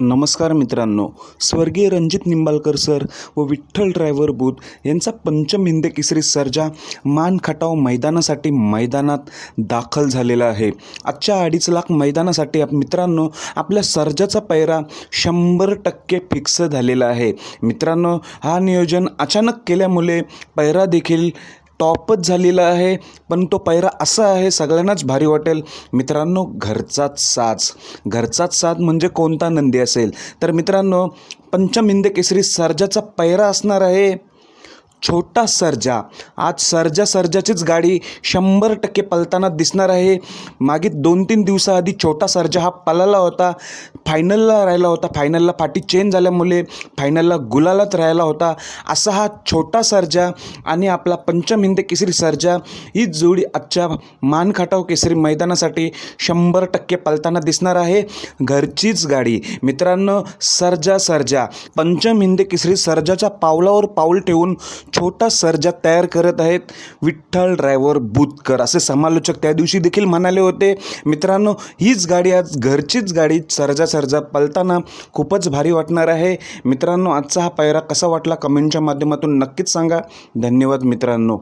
नमस्कार मित्रांनो स्वर्गीय रणजित निंबाळकर सर व विठ्ठल ड्रायव्हर बूथ यांचा पंचम हिंद केसरी सर्जा मान खटाव मैदानासाठी मैदानात दाखल झालेला आहे. आजच्या अडीच लाख मैदानासाठी आप मित्रांनो आपल्या सर्जाचा पैरा शंभर टक्के फिक्स झालेला आहे. मित्रांनो हा नियोजन अचानक केल्यामुळे पैरा देखील टॉपच झालेला आहे पण तो पायरा असा आहे सगळ्यांनाच भारी वाटेल. मित्रांनो घरचाच साज. घरचाच साज म्हणजे कोणता नंदी असेल? तर मित्रांनो पंचम हिंद केसरी सर्जाचा पायरा असणार आहे. छोटा सर्जा. आज सर्जा सर्जाचीच गाडी शंभर टक्के पलताना दिसणार आहे. मागे दोन तीन दिवसाआधी छोटा सर्जा हा पलाला होता. फायनलला राहिला होता. फायनलला फाटी चेंज झाल्यामुळे फायनलला गुलालात राहिला होता. असा हा छोटा सर्जा आणि आपला पंचम हिंद केसरी सर्जा ही जोडी आजच्या मानखाटाव केसरी मैदानासाठी शंभर टक्के पलताना दिसणार आहे. घरचीच गाडी. मित्रांनो सर्जा सर्जा. पंचम हिंद केसरी सर्जाच्या पावलावर पाऊल ठेवून छोटा सर्जा तयार करत आहेत. विठ्ठल ड्रायव्हर बुतकर असे समालोचक त्या दिवशी देखील म्हणाले होते. मित्रांनो हीच गाडी आज घरचीच गाडी सर्जा सर्जा पलताना खूपच भारी वाटणार आहे. मित्रांनो आजचा हा पायरा कसा वाटला? कमेंटच्या माध्यमातून नक्कीच सांगा. धन्यवाद मित्रांनो.